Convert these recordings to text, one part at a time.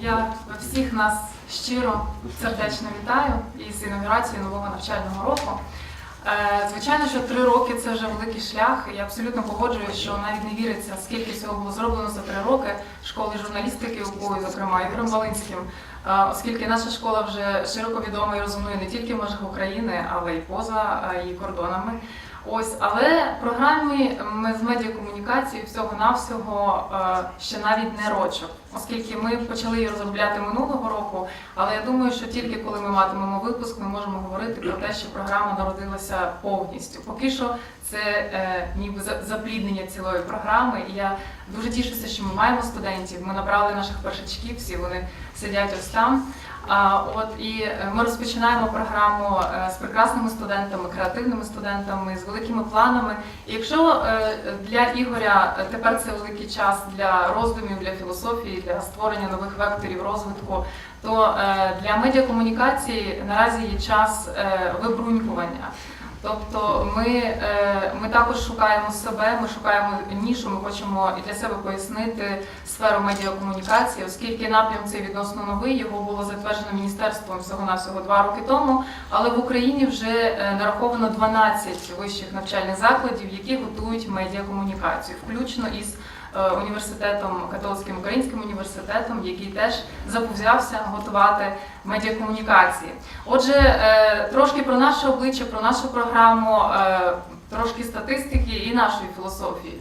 Я всіх нас щиро сердечно вітаю із інаугурацією нового навчального року. Е, Звичайно, що три роки це вже великий шлях. Я абсолютно погоджуюсь, що навіть не віриться, скільки всього було зроблено за три роки школи журналістики УКУ, зокрема Ігорем Волинським, Е, оскільки наша школа вже широко відома і розуміє не тільки межах України, але й поза е, її кордонами. Ось, але програмі ми з медіакомунікації всього-навсього е, ще навіть не рочок, оскільки ми почали її розробляти минулого року. Але я думаю, що тільки коли ми матимемо випуск, ми можемо говорити про те, що програма народилася повністю. Поки що це е, ніби запліднення цілої програми. І я дуже тішуся, що ми маємо студентів. Ми набрали наших першачків, всі вони сидять ось там. От і е, ми розпочинаємо програму е, з прекрасними студентами, креативними студентами, з великими планами. І якщо е, для Ігоря тепер це великий час для роздумів, для філософії, для створення нових векторів розвитку, то для медіакомунікації наразі є час вибрунькування. Тобто ми, е, ми також шукаємо себе, ми шукаємо нішу, ми хочемо і для себе пояснити сферу медіакомунікації, оскільки напрям цей відносно новий, його було затверджено міністерством всього-навсього два роки тому, але в Україні вже е, нараховано 12 вищих навчальних закладів, які готують медіакомунікацію, включно із університетом, католицьким українським університетом, який теж заповзявся готувати медіакомунікації. Отже, е, трошки про наше обличчя, про нашу програму, е, трошки статистики і нашої філософії.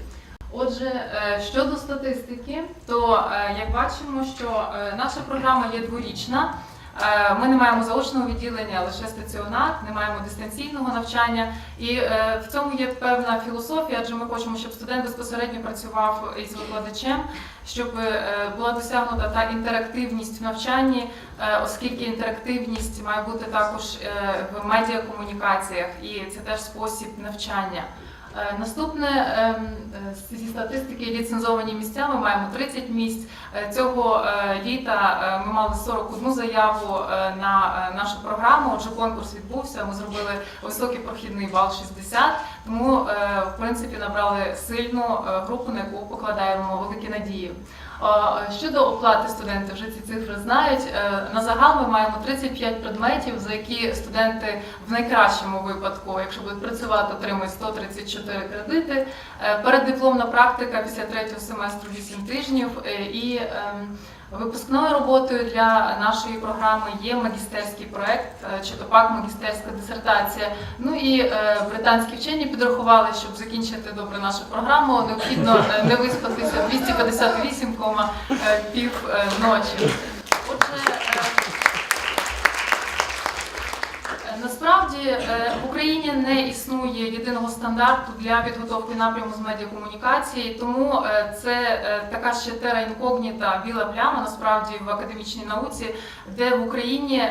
Отже, е, щодо статистики, то е, як бачимо, що е, наша програма є дворічна. Е, Ми не маємо заочного відділення, лише стаціонар, не маємо дистанційного навчання, і е, в цьому є певна філософія, адже ми хочемо, щоб студент безпосередньо працював із викладачем, щоб е, була досягнута та інтерактивність в навчанні, оскільки інтерактивність має бути також в медіакомунікаціях, і це теж спосіб навчання. Е, Наступне ем, е, зі статистики ліцензовані місця. Ми маємо 30 місць. Е, Цього літа ми мали 41 заяву на нашу програму. Отже, конкурс відбувся. Ми зробили високий прохідний бал 60, тому е, в принципі набрали сильну е, групу, на яку покладаємо великі надії. Е, Щодо оплати студенти, вже ці цифри знають. На загал ми маємо 35 предметів, за які студенти в найкращому випадку, якщо будуть працювати, отримують 134 кредити. Переддипломна практика після третього семестру 8 тижнів. І ем, випускною роботою для нашої програми є магістерський проект, е, чи то пак магістерська дисертація. Ну і е, британські вчені підрахували, щоб закінчити добре нашу програму, необхідно е, не виспатися 258, е, пів е, ночі. Отже, е, Е, Насправді е, в Україні не існує єдиного стандарту для підготовки напряму з медіакомунікації, тому е, це е, така ще тера інкогніта біла пляма насправді в академічній науці, де в Україні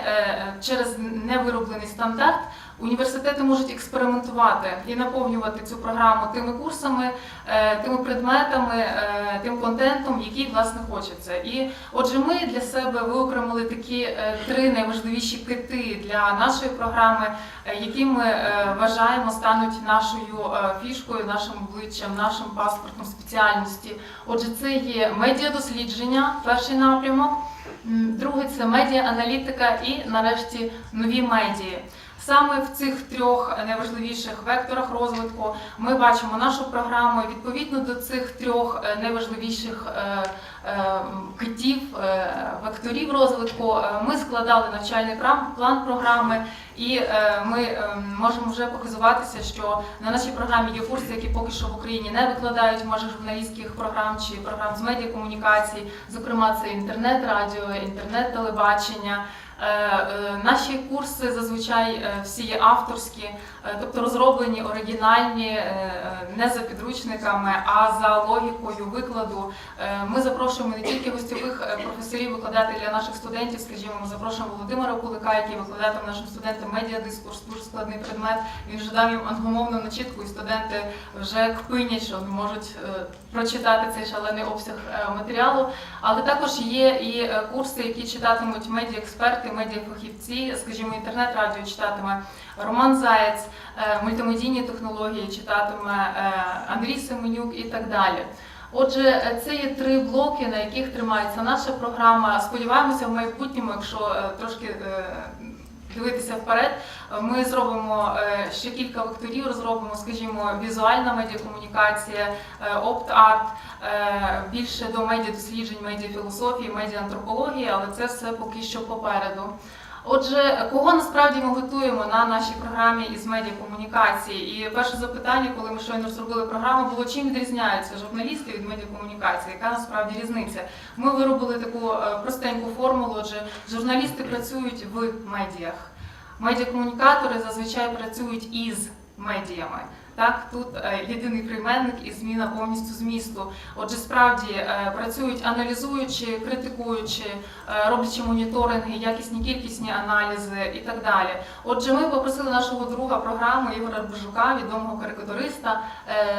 через невироблений стандарт університети можуть експериментувати і наповнювати цю програму тими курсами, е, тими предметами, е, тим контентом, який власне хочеться. І отже, ми для себе виокремили такі е, три найважливіші кити для нашої програми, які ми вважаємо стануть нашою фішкою, нашим обличчям, нашим паспортом спеціальності. Отже, це є медіадослідження, перший напрямок. Другий це медіааналітика і нарешті нові медії. Саме в цих трьох найважливіших векторах розвитку ми бачимо нашу програму. Відповідно до цих трьох е, найважливіших е, е, китів, векторів розвитку, ми складали навчальний план програми, і ми можемо вже показуватися, що на нашій програмі є курси, які поки що в Україні не викладають межах журналістських програм чи програм з медіакомунікацій. Зокрема, це інтернет-радіо, інтернет-телебачення. Е, е, Наші курси зазвичай е, всі є авторські, тобто розроблені оригінальні, не за підручниками, а за логікою викладу. Ми запрошуємо не тільки гостьових професорів викладати для наших студентів, скажімо, ми запрошуємо Володимира Кулика, який викладатиме нашим студентам медіадискурс, дуже складний предмет. Він вже дав їм англомовну начітку, і студенти вже кпинять, що можуть прочитати цей шалений обсяг матеріалу. Але також є і курси, які читатимуть медіаексперти, медіафахівці, скажімо, інтернет-радіо читатиме Роман Заєць, е, мультимедійні технології читатиме е, Андрій Семенюк і так далі. Отже, е, це є три блоки, на яких тримається наша програма. Сподіваємося, в майбутньому, якщо трошки дивитися вперед, ми зробимо е, ще кілька векторів, розробимо, скажімо, візуальна медіакомунікація, е, опт-арт, е, більше до медіадосліджень, медіафілософії, медіаантропології, але це все поки що попереду. Отже, кого насправді ми готуємо на нашій програмі із медіакомунікації? І перше запитання, коли ми щойно зробили програму, було чим відрізняються журналісти від медіакомунікації? Яка насправді різниця? Ми виробили таку е, простеньку формулу. Отже, журналісти працюють в медіях. Медіакомунікатори зазвичай працюють із медіями. Так, тут е, єдиний прийменник і зміна повністю змісту. Отже, справді е, працюють аналізуючи, критикуючи, е, роблячи моніторинги, якісні кількісні аналізи і так далі. Отже, ми попросили нашого друга програми Ігоря Божука, відомого карикатуриста,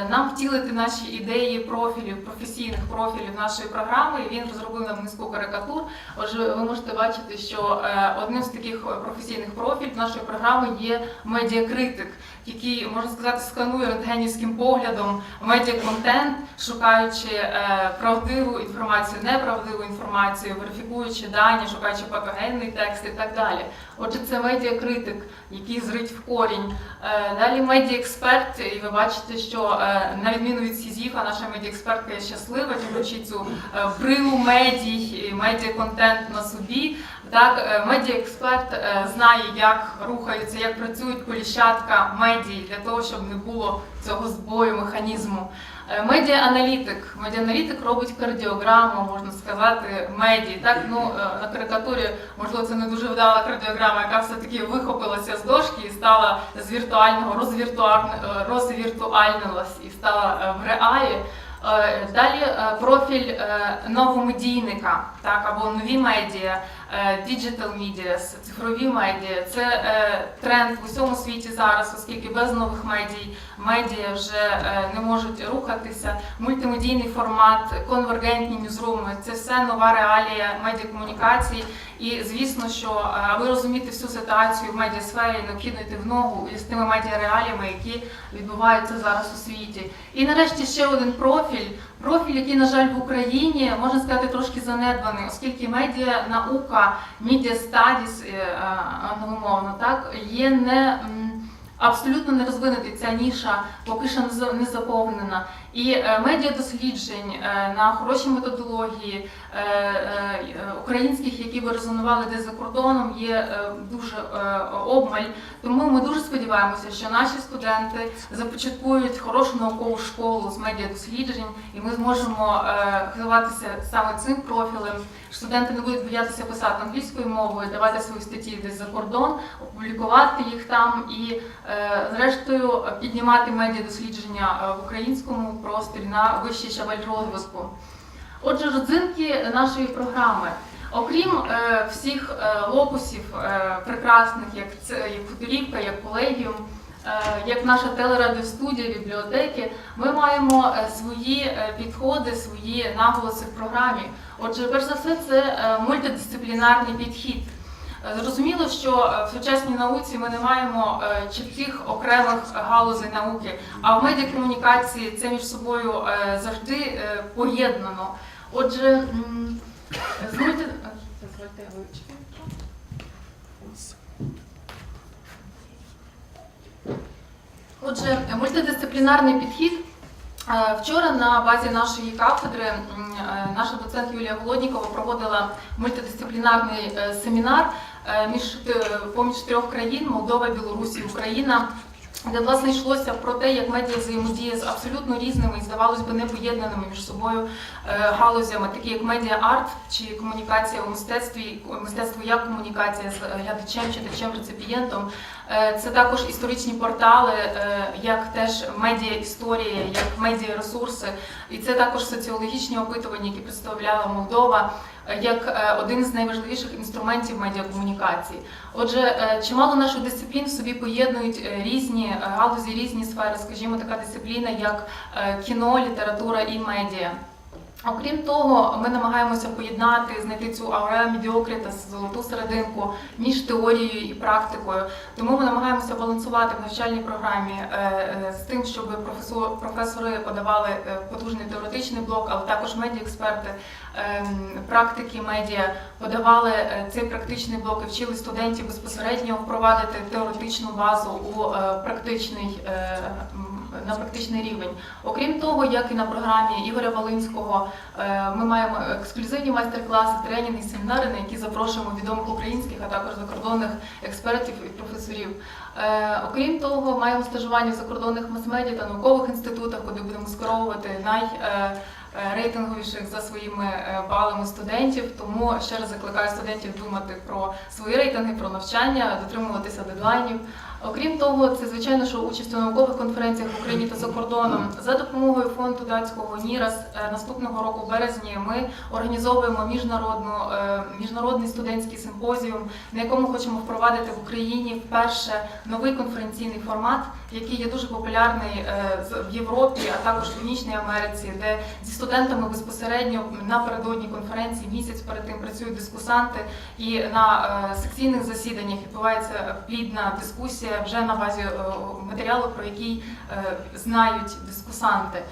нам втілити наші ідеї профілів, професійних профілів нашої програми. І він розробив нам низку карикатур. Отже, ви можете бачити, що одним з таких професійних профілів нашої програми є медіакритик, який можна сказати сканує рентгенівським поглядом медіаконтент, шукаючи е, правдиву інформацію, неправдиву інформацію, верифікуючи дані, шукаючи патогенний текст і так далі. Отже, це медіакритик, який зрить в корінь. Е, Далі медіаексперт, і ви бачите, що е, на відміну від Сізіфа, наша медіаекспертка є щаслива, тягнучи цю брилу медій, медіаконтент на собі. Так, е, медіаексперт е, знає, як рухаються, як працюють коліщатка медій для того, щоб не було цього збою механізму. Е, Медіааналітик. Медіааналітик робить кардіограму, можна сказати, медій. Так, ну на карикатурі, можливо, це не дуже вдала кардіограма, яка все-таки вихопилася з дошки і стала з віртуального, розвіртуальнилась і стала в реалі. Далі профіль новомедійника, так або нові медіа, digital media, цифрові медіа. Це е, тренд в усьому світі зараз, оскільки без нових медій медіа вже е, не можуть рухатися. Мультимедійний формат, конвергентні ньюзруми це все нова реалія медіакомунікації. І звісно, що е, аби розуміти всю ситуацію в медіасфері, необхідно йти в ногу із тими медіареаліями, які відбуваються зараз у світі. І нарешті ще один профіль. Профіль, який, на жаль, в Україні можна сказати трошки занедбаний, оскільки медіа наука, media studies, е, е, англомовно, так є не абсолютно не розвинутий ця ніша, поки що не заповнена. І е, медіа досліджень е, на хорошій методології е, українських, які би резонували десь за кордоном, є дуже обмаль. Тому ми дуже сподіваємося, що наші студенти започаткують хорошу наукову школу з медіадосліджень, і ми зможемо е, саме цим профілем. Студенти не будуть боятися писати англійською мовою, давати свої статті десь за кордон, опублікувати їх там і, зрештою, піднімати медіадослідження е, в українському просторі на вищий щабель розвитку. Отже, родзинки нашої програми. Окрім е, всіх е, локусів е, прекрасних, як як футурівка, як колегіум, е, як наша телерадіостудія, бібліотеки, ми маємо е, свої е, підходи, свої наголоси в програмі. Отже, перш за все, це е, мультидисциплінарний підхід. Е, Зрозуміло, що е, в сучасній науці ми не маємо е, чітких окремих галузей науки, а в медіакомунікації це між собою завжди поєднано. Отже, дозвольте, вивчити. Отже, мультидисциплінарний підхід. Вчора на базі нашої кафедри наша доцент Юлія Голоднікова проводила мультидисциплінарний семінар між е, поміж трьох країн Молдова, Білорусь і Україна. Де власне йшлося про те, як медіа взаємодіє з абсолютно різними і здавалось би непоєднаними між собою е, галузями, такі як медіа-арт чи комунікація у мистецтві, мистецтво як комунікація з глядачем, читачем, реципієнтом. Е, Це також історичні портали, е, як теж медіа-історія, як медіа-ресурси. І це також соціологічні опитування, які представляла Молдова е, як е, один з найважливіших інструментів медіакомунікації. Отже, е, чимало наших дисциплін в собі поєднують е, різні галузі, різні сфери, скажімо, така дисципліна, як кіно, література і медіа. Окрім того, ми намагаємося поєднати, знайти цю ауре медіокритас, золоту серединку між теорією і практикою. Тому ми намагаємося балансувати в навчальній програмі з тим, щоб професори подавали потужний теоретичний блок, але також медіаексперти, практики медіа подавали е, цей практичний блок і вчили студентів безпосередньо впровадити теоретичну базу у е, практичний е, на практичний рівень. Окрім того, як і на програмі Ігоря Волинського, ми маємо ексклюзивні майстер-класи, тренінги, семінари, на які запрошуємо відомих українських, а також закордонних експертів і професорів. Окрім того, маємо стажування в закордонних мас-медіа та наукових інститутах, куди будемо скеровувати най рейтинговіших за своїми е, балами студентів. Тому ще раз закликаю студентів думати про свої рейтинги, про навчання, дотримуватися дедлайнів. Окрім того, це звичайно, що участь у наукових конференціях в Україні та за кордоном за допомогою фонду датського НІРАС е, наступного року в березні ми організовуємо міжнародну е, міжнародний студентський симпозіум, на якому хочемо впровадити в Україні вперше новий конференційний формат, який є дуже популярний е, в Європі, а також в Північній Америці, де зі студентами безпосередньо напередодні конференції місяць перед тим працюють дискусанти, і на е, секційних засіданнях відбувається плідна дискусія вже на базі е, матеріалу, про який знають дискусанти.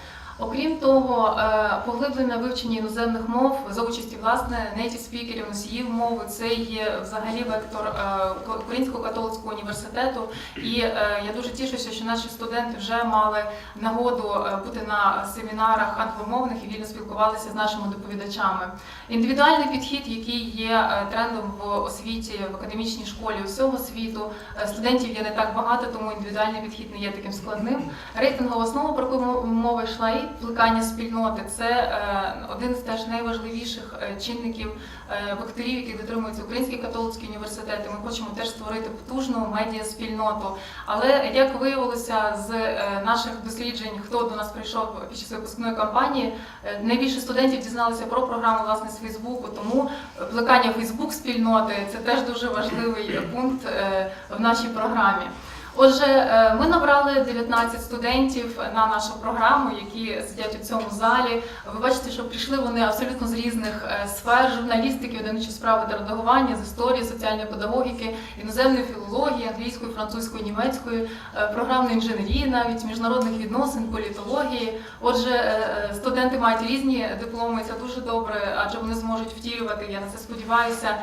Окрім того, е, поглиблене вивчення іноземних мов за участі власне native спікерів, носіїв мови, це є взагалі вектор е, Українського католицького університету. І е, я дуже тішуся, що наші студенти вже мали нагоду бути на семінарах англомовних і вільно спілкувалися з нашими доповідачами. Індивідуальний підхід, який є трендом в освіті в академічній школі усього світу. Студентів є не так багато, тому індивідуальний підхід не є таким складним. Рейтингова основа, про яку мо- мова йшла, плекання спільноти це е, один з теж найважливіших е, чинників е, векторів, які дотримується Український католицький університет. І Ми хочемо теж створити потужну медіаспільноту. Але як виявилося з е, наших досліджень, хто до нас прийшов під час випускної кампанії, е, найбільше студентів дізналися про програму власне з Фейсбуку. Тому е, плекання Фейсбук спільноти це теж дуже важливий пункт е, в нашій програмі. Отже, е, ми набрали 19 студентів на нашу програму, які сидять у цьому залі. Ви бачите, що прийшли вони абсолютно з різних е, сфер журналістики, видавничої справи та редагування, з історії, соціальної педагогіки, іноземної філології, англійської, французької, німецької, е, програмної інженерії, навіть міжнародних відносин, політології. Отже, студенти мають різні дипломи, це дуже добре, адже вони зможуть втілювати, я на це сподіваюся,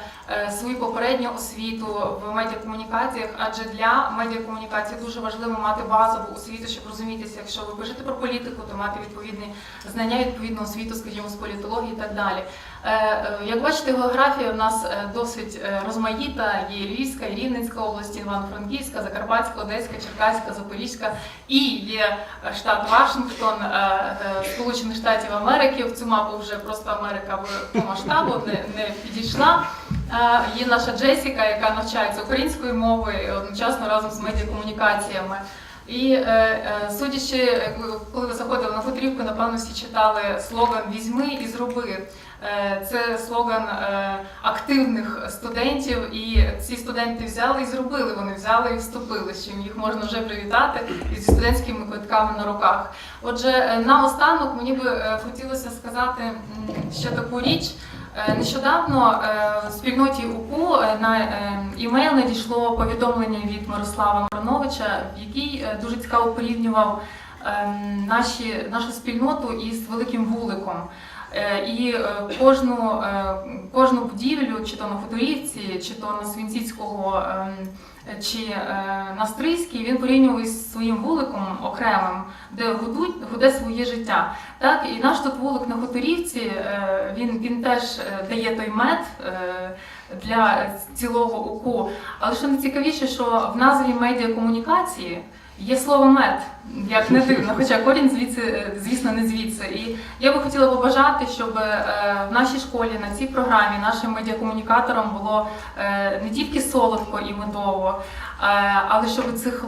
свою попередню освіту в медіакомунікаціях, адже для медіакомунікації дуже важливо мати базову освіту, щоб розумітися, якщо ви пишете про політику, то мати відповідні знання, відповідну освіту, скажімо, з політології і так далі. Е, е, Як бачите, географія в нас е, досить розмаїта. Є Львівська, Рівненська області, Івано-Франківська, Закарпатська, Одеська, Черкаська, Запорізька і є штат Вашингтон, Сполучених Штатів Америки. В цю мапу вже просто Америка по масштабу не, не підійшла. Є наша Джесіка, яка навчається українською мовою одночасно разом з медіакомунікаціями. І е, е, судячи, е, коли ви заходили на хутрівку, напевно, всі читали слоган Візьми і зроби. Це слоган активних студентів, і ці студенти взяли і зробили. Вони взяли і вступили, з чим їх можна вже привітати зі студентськими квитками на руках. Отже, наостанок мені би хотілося сказати ще таку річ. Е, Нещодавно е, в спільноті УКУ е, на імейл надійшло повідомлення від Мирослава Мироновича, який дуже цікаво порівнював е, наші, нашу спільноту із великим вуликом. Е, І е, кожну, е, кожну будівлю, чи то на Хуторівці, чи то на Свінціцького, ем, чи на Стрийській, він порівнював із своїм вуликом окремим, де гудуть, гуде своє життя. Так, і наш тут вулик на Хуторівці, він, він теж дає той мед для цілого УКУ. Але що найцікавіше, що в назві медіакомунікації є слово мед, як не дивно, хоча корінь звідси, е, звісно, не звідси. І я би хотіла побажати, щоб е, в нашій школі на цій програмі нашим медіакомунікаторам було е, не тільки солодко і медово, але щоб цих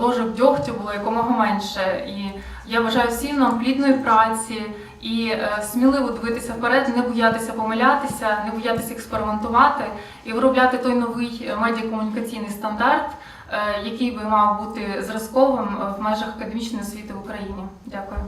ложок дьогтю було якомога менше. І я бажаю всім нам плідної праці і сміливо дивитися вперед, не боятися помилятися, не боятися експериментувати і виробляти той новий медіакомунікаційний стандарт, який би мав бути зразковим е, в межах академічної освіти в Україні. Дякую.